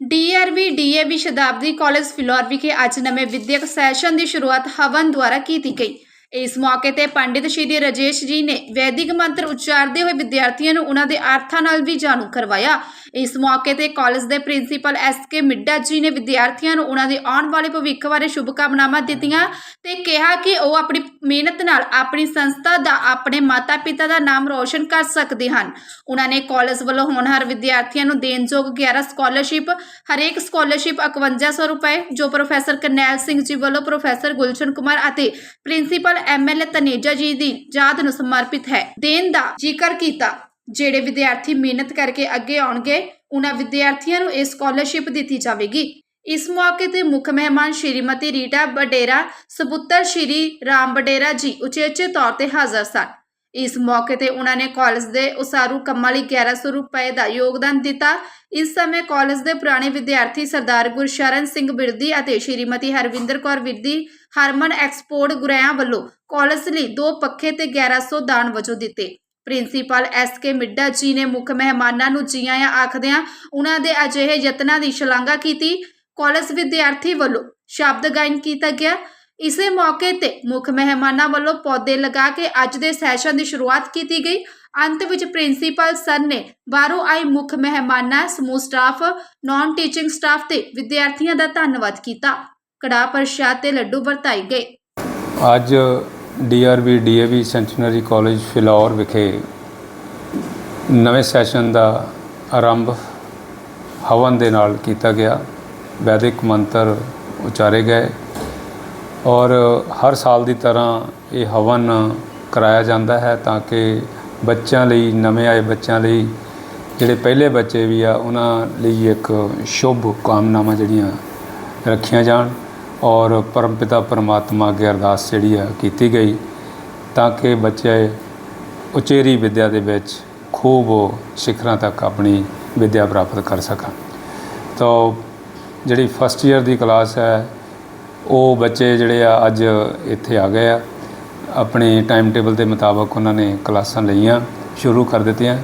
DRV, DAV, Shatabdi college Phillaur ਵਿਖੇ ਅੱਜ ਨਵੇਂ ਵਿਦਿਅਕ ਸੈਸ਼ਨ ਦੀ ਸ਼ੁਰੂਆਤ ਹਵਨ ਦੁਆਰਾ ਕੀਤੀ ਗਈ। ਇਸ ਮੌਕੇ ਤੇ ਪੰਡਿਤ ਸ਼੍ਰੀ ਰਾਜੇਸ਼ ਜੀ ਨੇ ਵੈਦਿਕ ਮੰਤਰ ਉਚਾਰਦੇ ਹੋਏ ਵਿਦਿਆਰਥੀਆਂ ਨੂੰ ਉਹਨਾਂ ਦੇ ਅਰਥਾਂ ਨਾਲ ਵੀ ਜਾਣੂ ਕਰਵਾਇਆ। ਇਸ ਮੌਕੇ ਤੇ ਕਾਲਜ ਦੇ ਪ੍ਰਿੰਸੀਪਲ ਐਸ ਕੇ ਮਿੱਡਾ ਜੀ ਨੇ ਵਿਦਿਆਰਥੀਆਂ ਨੂੰ ਉਹਨਾਂ ਦੇ ਆਉਣ ਵਾਲੇ ਭਵਿੱਖ ਬਾਰੇ ਸ਼ੁਭਕਾਮਨਾਵਾਂ ਦਿੱਤੀਆਂ ਤੇ ਕਿਹਾ ਕਿ ਉਹ ਆਪਣੀ ਮਿਹਨਤ ਨਾਲ ਆਪਣੀ ਸੰਸਥਾ ਦਾ ਆਪਣੇ ਮਾਤਾ-ਪਿਤਾ ਦਾ ਨਾਮ ਰੋਸ਼ਨ ਕਰ ਸਕਦੇ ਹਨ। ਉਹਨਾਂ ਨੇ ਕਾਲਜ ਵੱਲੋਂ ਹੋਣਹਾਰ ਵਿਦਿਆਰਥੀਆਂ ਨੂੰ ਦੇਣਯੋਗ 11 ਸਕਾਲਰਸ਼ਿਪ, ਹਰੇਕ ਸਕਾਲਰਸ਼ਿਪ 5100 ਰੁਪਏ, ਜੋ ਪ੍ਰੋਫੈਸਰ ਕਰਨੈਲ ਸਿੰਘ ਜੀ ਵੱਲੋਂ ਪ੍ਰੋਫੈਸਰ ਗੁਲਸ਼ਨ ਕੁਮਾਰ ਅਤੇ ਪ੍ਰਿੰਸੀਪਲ ਐਮਐਲਏ ਤਨੇਜਾ ਜੀ ਦੀ ਯਾਦ ਨੂੰ ਸਮਰਪਿਤ ਹੈ। ਦੇਣ ਦਾ ਜ਼ਿਕਰ ਕੀਤਾ, ਜਿਹੜੇ ਵਿਦਿਆਰਥੀ ਮਿਹਨਤ ਕਰਕੇ ਅੱਗੇ ਆਉਣਗੇ, ਉਹਨਾਂ ਵਿਦਿਆਰਥੀਆਂ ਨੂੰ ਇਹ ਸਕਾਲਰਸ਼ਿਪ ਦਿੱਤੀ ਜਾਵੇਗੀ। ਇਸ ਮੌਕੇ ਤੇ ਮੁੱਖ ਮਹਿਮਾਨ ਸ਼੍ਰੀਮਤੀ ਰੀਟਾ ਬਡੇਰਾ ਸਪੁੱਤਰ ਸ਼੍ਰੀ ਰਾਮ ਬਡੇਰਾ ਜੀ ਉਚੇਚੇ ਤੌਰ ਤੇ ਹਾਜ਼ਰ ਸਨ। ਇਸ ਮੌਕੇ ਤੇ ਉਹਨਾਂ ਨੇ ਕਾਲਜ ਦੇ ਉਸਾਰੂ ਕੰਮਾਂ ਲਈ 1100 ਰੁਪਏ ਦਾ ਯੋਗਦਾਨ ਦਿੱਤਾ। ਇਸ ਸਮੇਂ ਕਾਲਜ ਦੇ ਪੁਰਾਣੇ ਵਿਦਿਆਰਥੀ ਸਰਦਾਰ ਗੁਰਸ਼ਰਨ ਸਿੰਘ ਬਿਰਦੀ ਅਤੇ ਸ਼੍ਰੀਮਤੀ ਹਰਵਿੰਦਰ ਕੌਰ ਬਿਰਦੀ, ਹਰਮਨ ਐਕਸਪੋਰਟ ਗੁਰੇਆਂ ਵੱਲੋਂ ਕਾਲਜ ਲਈ ਦੋ ਪੱਖੇ ਤੇ 1100 ਦਾਨ ਵਜੋਂ ਦਿੱਤੇ। ਪ੍ਰਿੰਸੀਪਲ ਐਸ ਕੇ ਮਿੱਡਾ ਜੀ ਨੇ ਮੁੱਖ ਮਹਿਮਾਨਾਂ ਨੂੰ ਜੀ ਆਇਆਂ ਆਖਦਿਆਂ ਉਹਨਾਂ ਦੇ ਅਜਿਹੇ ਯਤਨਾਂ ਦੀ ਸ਼ਲਾਘਾ ਕੀਤੀ। ਕਾਲਜ ਵਿਦਿਆਰਥੀ ਵੱਲੋਂ ਸ਼ਬਦ ਗਾਇਨ ਕੀਤਾ ਗਿਆ। ਇਸੇ ਮੌਕੇ ਤੇ ਮੁੱਖ ਮਹਿਮਾਨਾਂ ਵੱਲੋਂ ਪੌਦੇ ਲਗਾ ਕੇ ਅੱਜ ਦੇ ਸੈਸ਼ਨ ਦੀ ਸ਼ੁਰੂਆਤ ਕੀਤੀ ਗਈ। ਅੰਤ ਵਿੱਚ ਪ੍ਰਿੰਸੀਪਲ ਸਰ ਨੇ ਬਾਹਰੋਂ ਆਏ ਮੁੱਖ ਮਹਿਮਾਨਾਂ, ਸਮੂਹ ਸਟਾਫ ਨਾਨ ਟੀਚਿੰਗ ਸਟਾਫ ਤੇ ਵਿਦਿਆਰਥੀਆਂ ਦਾ ਧੰਨਵਾਦ ਕੀਤਾ। ਕੜਾ ਪ੍ਰਸ਼ਾਦ ਤੇ ਲੱਡੂ ਵਰਤਾਏ ਗਏ। ਅੱਜ DRB DAV centenary college Phillaur ਵਿਖੇ ਨਵੇਂ ਸੈਸ਼ਨ ਦਾ ਆਰੰਭ ਹਵਨ ਦੇ ਨਾਲ ਕੀਤਾ ਗਿਆ। ਵੈਦਿਕ ਮੰਤਰ ਉਚਾਰੇ ਗਏ। ਔਰ ਹਰ ਸਾਲ ਦੀ ਤਰ੍ਹਾਂ ਇਹ ਹਵਨ ਕਰਾਇਆ ਜਾਂਦਾ ਹੈ ਤਾਂ ਕਿ ਬੱਚਿਆਂ ਲਈ, ਨਵੇਂ ਆਏ ਬੱਚਿਆਂ ਲਈ ਜਿਹੜੇ ਪਹਿਲੇ ਬੱਚੇ ਵੀ ਆ, ਉਹਨਾਂ ਲਈ ਇੱਕ ਸ਼ੁਭ ਕਾਮਨਾਵਾਂ ਜਿਹੜੀਆਂ ਰੱਖੀਆਂ ਜਾਣ ਔਰ ਪਰਮਪਿਤਾ ਪਰਮਾਤਮਾ ਅੱਗੇ ਅਰਦਾਸ ਜਿਹੜੀ ਆ ਕੀਤੀ ਗਈ ਤਾਂ ਕਿ ਬੱਚੇ ਉਚੇਰੀ ਵਿੱਦਿਆ ਦੇ ਵਿੱਚ ਖੂਬ ਸਿਖਰਾਂ ਤੱਕ ਆਪਣੀ ਵਿੱਦਿਆ ਪ੍ਰਾਪਤ ਕਰ ਸਕਣ। ਤਾਂ ਜਿਹੜੀ ਫਸਟ ਈਅਰ ਦੀ ਕਲਾਸ ਹੈ ਉਹ ਬੱਚੇ ਜਿਹੜੇ ਆ ਅੱਜ ਇੱਥੇ ਆ ਗਏ ਆ। ਆਪਣੇ ਟਾਈਮ ਟੇਬਲ ਦੇ ਮੁਤਾਬਕ ਉਹਨਾਂ ਨੇ ਕਲਾਸਾਂ ਲਈਆਂ, ਸ਼ੁਰੂ ਕਰ ਦਿੱਤੀਆਂ।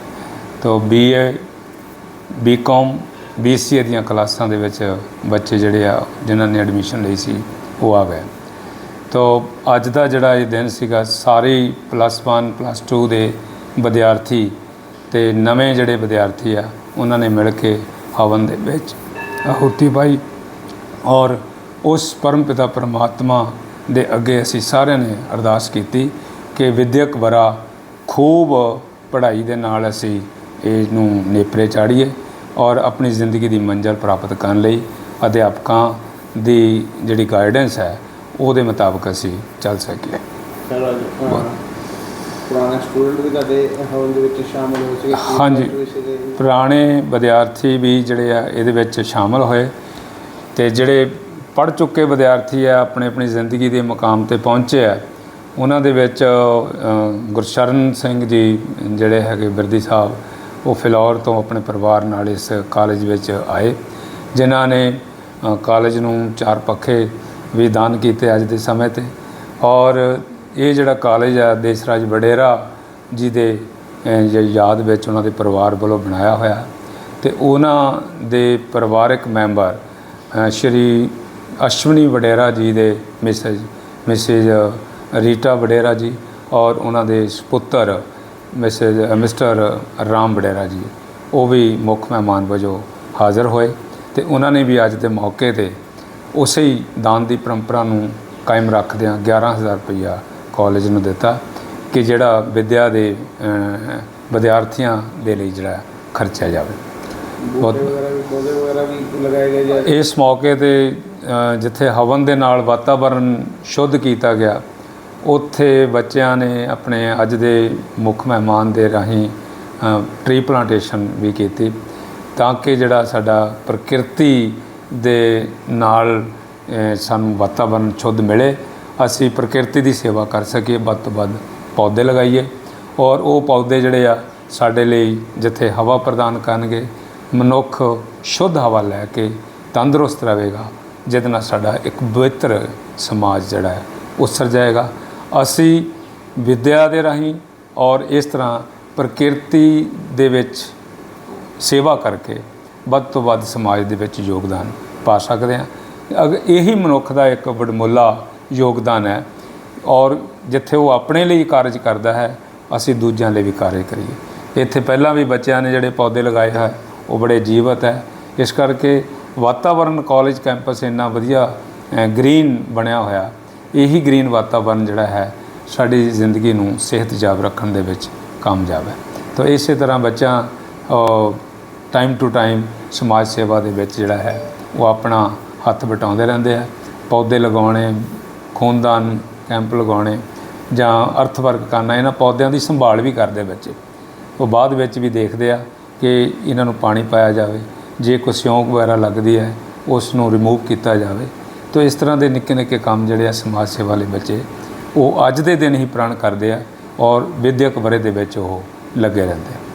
ਤਾਂ ਬੀਏ ਬੀਕਾਮ ਬੀਸੀਏ ਦੀਆਂ ਕਲਾਸਾਂ ਦੇ ਵਿੱਚ ਬੱਚੇ ਜਿਹੜੇ ਆ, ਜਿਨ੍ਹਾਂ ਨੇ ਐਡਮਿਸ਼ਨ ਲਈ ਸੀ, ਉਹ ਆ ਗਏ। ਤਾਂ ਅੱਜ ਦਾ ਜਿਹੜਾ ਇਹ ਦਿਨ ਸੀਗਾ, ਸਾਰੇ ਪਲੱਸ 1 ਪਲੱਸ 2 ਦੇ ਵਿਦਿਆਰਥੀ ਤੇ ਨਵੇਂ ਜਿਹੜੇ ਵਿਦਿਆਰਥੀ ਆ, ਉਹਨਾਂ ਨੇ ਮਿਲ ਕੇ ਹਵਨ ਦੇ ਵਿੱਚ ਆਹੁਤੀ ਪਾਈ ਔਰ ਉਸ ਪਰਮਪਿਤਾ ਪਰਮਾਤਮਾ ਦੇ ਅੱਗੇ ਅਸੀਂ ਸਾਰਿਆਂ ਨੇ ਅਰਦਾਸ ਕੀਤੀ ਕਿ ਵਿਦਿਅਕ ਵਰਾ ਖੂਬ ਪੜ੍ਹਾਈ ਦੇ ਨਾਲ ਅਸੀਂ ਇਹ ਨੂੰ ਨੇਪਰੇ ਚਾੜੀਏ ਔਰ ਆਪਣੀ ਜ਼ਿੰਦਗੀ ਦੀ ਮੰਜ਼ਿਲ ਪ੍ਰਾਪਤ ਕਰਨ ਲਈ ਅਧਿਆਪਕਾਂ ਦੀ ਜਿਹੜੀ ਗਾਈਡੈਂਸ ਹੈ ਉਹਦੇ ਮੁਤਾਬਕ ਅਸੀਂ ਚੱਲ ਸਕੀਏ। ਪੁਰਾਣੇ ਸਟੂਡੈਂਟ ਵੀ ਤੁਹਾਡੇ ਹਵਨ ਦੇ ਵਿੱਚ ਸ਼ਾਮਲ ਹੋ ਸਕੇ ਹਾਂਜੀ। ਪੁਰਾਣੇ ਵਿਦਿਆਰਥੀ ਵੀ ਜਿਹੜੇ ਆ ਇਹਦੇ ਵਿੱਚ ਸ਼ਾਮਲ ਹੋਏ ਤੇ ਜਿਹੜੇ ਪੜ ਚੁੱਕੇ ਵਿਦਿਆਰਥੀ ਆ ਆਪਣੇ ਆਪਣੀ ਜ਼ਿੰਦਗੀ ਦੇ ਮੁਕਾਮ ਤੇ ਪਹੁੰਚੇ ਆ ਉਹਨਾਂ ਦੇ ਵਿੱਚ ਗੁਰਸ਼ਰਨ ਸਿੰਘ ਜੀ ਜਿਹੜੇ ਹੈਗੇ ਬਿਰਦੀ ਸਾਹਿਬ, ਉਹ ਫਿਲੌਰ ਤੋਂ ਆਪਣੇ ਪਰਿਵਾਰ ਨਾਲ ਇਸ ਕਾਲਜ ਵਿੱਚ ਆਏ, ਜਿਨ੍ਹਾਂ ਨੇ ਕਾਲਜ ਨੂੰ ਚਾਰ ਪੱਖੇ ਵੀ ਦਾਨ ਕੀਤੇ ਅੱਜ ਦੇ ਸਮੇਂ ਤੇ। ਔਰ ਇਹ ਜਿਹੜਾ ਕਾਲਜ ਆ ਦੇਸਰਾਜ ਵਡੇਰਾ ਜੀ ਦੇ ਯਾਦ ਵਿੱਚ ਉਹਨਾਂ ਦੇ ਪਰਿਵਾਰ ਵੱਲੋਂ ਬਣਾਇਆ ਹੋਇਆ। ਤੇ ਉਹਨਾਂ ਦੇ ਪਰਿਵਾਰਕ ਮੈਂਬਰ ਸ਼੍ਰੀ ਅਸ਼ਵਨੀ ਵਡੇਰਾ ਜੀ ਦੇ ਮਿਸਜ, ਮਿਸਿਜ ਰੀਟਾ ਵਡੇਰਾ ਜੀ ਔਰ ਉਹਨਾਂ ਦੇ ਸੁਪੁੱਤਰ ਮਿਸਿਜ, ਮਿਸਟਰ ਰਾਮ ਵਡੇਰਾ ਜੀ। ਉਹ ਵੀ ਮੁੱਖ ਮਹਿਮਾਨ ਵਜੋਂ ਹਾਜ਼ਰ ਹੋਏ ਤੇ ਉਹਨਾਂ ਨੇ ਵੀ ਅੱਜ ਦੇ ਮੌਕੇ ਤੇ ਉਸੇ ਹੀ ਦਾਨ ਦੀ ਪਰੰਪਰਾ ਨੂੰ ਕਾਇਮ ਰੱਖਦਿਆਂ 11000 ਰੁਪਈਆ ਕਾਲਜ ਨੂੰ ਦਿੱਤਾ ਕਿ ਜਿਹੜਾ ਵਿਦਿਆ ਦੇ ਵਿਦਿਆਰਥੀਆਂ ਦੇ ਲਈ ਜਿਹੜਾ ਖਰਚਿਆ ਜਾਵੇ। ਬਹੁਤ- ਪੌਦੇ ਵਗੈਰਾ ਵੀ ਲਗਾਏ ਗਏ ਜਾਂ ਇਸ ਮੌਕੇ ਤੇ ਜਿੱਥੇ ਹਵਨ ਦੇ ਨਾਲ ਵਾਤਾਵਰਣ ਸ਼ੁੱਧ ਕੀਤਾ ਗਿਆ, ਉੱਥੇ ਬੱਚਿਆਂ ਨੇ ਆਪਣੇ ਅੱਜ ਦੇ ਮੁੱਖ ਮਹਿਮਾਨ ਦੇ ਰਾਹੀਂ ਟ੍ਰੀ ਪਲਾਂਟੇਸ਼ਨ ਵੀ ਕੀਤੀ ਤਾਂ ਕਿ ਜਿਹੜਾ ਸਾਡਾ ਪ੍ਰਕਿਰਤੀ ਦੇ ਨਾਲ ਸਾਨੂੰ ਵਾਤਾਵਰਣ ਸ਼ੁੱਧ ਮਿਲੇ, ਅਸੀਂ ਪ੍ਰਕਿਰਤੀ ਦੀ ਸੇਵਾ ਕਰ ਸਕੀਏ, ਵੱਧ ਤੋਂ ਵੱਧ ਪੌਦੇ ਲਗਾਈਏ ਔਰ ਉਹ ਪੌਦੇ ਜਿਹੜੇ ਆ ਸਾਡੇ ਲਈ ਜਿੱਥੇ ਹਵਾ ਪ੍ਰਦਾਨ ਕਰਨਗੇ ਮਨੁੱਖ ਸ਼ੁੱਧ ਹਵਾ ਲੈ ਕੇ ਤੰਦਰੁਸਤ ਰਹੇਗਾ, ਜਿਹਦੇ ਨਾਲ ਸਾਡਾ ਇੱਕ ਪਵਿੱਤਰ ਸਮਾਜ ਜਿਹੜਾ ਹੈ ਉਸਰ ਜਾਏਗਾ। ਅਸੀਂ ਵਿਦਿਆ ਦੇ ਰਾਹੀਂ ਔਰ ਇਸ ਤਰ੍ਹਾਂ ਪ੍ਰਕਿਰਤੀ ਦੇ ਵਿੱਚ ਸੇਵਾ ਕਰਕੇ ਵੱਧ ਤੋਂ ਵੱਧ ਸਮਾਜ ਦੇ ਵਿੱਚ ਯੋਗਦਾਨ ਪਾ ਸਕਦੇ ਹਾਂ। ਅਗ, ਇਹੀ ਮਨੁੱਖ ਦਾ ਇੱਕ ਵਡਮੁੱਲਾ ਯੋਗਦਾਨ ਹੈ ਔਰ ਜਿੱਥੇ ਉਹ ਆਪਣੇ ਲਈ ਕਾਰਜ ਕਰਦਾ ਹੈ, ਅਸੀਂ ਦੂਜਿਆਂ ਲਈ ਵੀ ਕਾਰਜ ਕਰੀਏ। ਇੱਥੇ ਪਹਿਲਾਂ ਵੀ ਬੱਚਿਆਂ ਨੇ ਜਿਹੜੇ ਪੌਦੇ ਲਗਾਏ ਹੈ ਉਹ ਬੜੇ ਜੀਵਤ ਹੈ। ਇਸ ਕਰਕੇ ਵਾਤਾਵਰਨ ਕਾਲਜ ਕੈਂਪਸ ਇੰਨਾ ਵਧੀਆ ਗ੍ਰੀਨ ਬਣਿਆ ਹੋਇਆ। ਇਹੀ ਗ੍ਰੀਨ ਵਾਤਾਵਰਨ ਜਿਹੜਾ ਹੈ, ਸਾਡੀ ਜ਼ਿੰਦਗੀ ਨੂੰ ਸਿਹਤਯਾਬ ਰੱਖਣ ਦੇ ਵਿੱਚ ਕਾਮਯਾਬ ਹੈ। ਤਾਂ ਇਸੇ ਤਰ੍ਹਾਂ ਬੱਚਾ ਟਾਈਮ ਟੂ ਟਾਈਮ ਸਮਾਜ ਸੇਵਾ ਦੇ ਵਿੱਚ ਜਿਹੜਾ ਹੈ, ਉਹ ਆਪਣਾ ਹੱਥ ਵਟਾਉਂਦੇ ਰਹਿੰਦੇ ਆ। ਪੌਦੇ ਲਗਾਉਣੇ, ਖੂਨਦਾਨ ਕੈਂਪ ਲਗਾਉਣੇ ਜਾਂ ਅਰਥ ਵਰਕ ਕਰਨਾ, ਇਹਨਾਂ ਪੌਦਿਆਂ ਦੀ ਸੰਭਾਲ ਵੀ ਕਰਦੇ ਬੱਚੇ। ਉਹ ਬਾਅਦ ਵਿੱਚ ਵੀ ਦੇਖਦੇ ਆ ਕਿ ਇਹਨਾਂ ਨੂੰ ਪਾਣੀ ਪਾਇਆ ਜਾਵੇ। ਜੇ ਕੋਈ ਸਿਉਂਕ ਵਗੈਰਾ ਲੱਗਦੀ ਹੈ ਉਸ ਨੂੰ ਰਿਮੂਵ ਕੀਤਾ ਜਾਵੇ। ਤਾਂ ਇਸ ਤਰ੍ਹਾਂ ਦੇ ਨਿੱਕੇ ਨਿੱਕੇ ਕੰਮ ਜਿਹੜੇ ਆ ਸਮਾਜ ਸੇਵਾ ਵਾਲੇ ਬੱਚੇ, ਉਹ ਅੱਜ ਦੇ ਦਿਨ ਹੀ ਪ੍ਰਣ ਕਰਦੇ ਆ ਔਰ ਵਿਦਿਅਕ ਵਰੇ ਦੇ ਵਿੱਚ ਉਹ ਲੱਗੇ ਰਹਿੰਦੇ ਆ।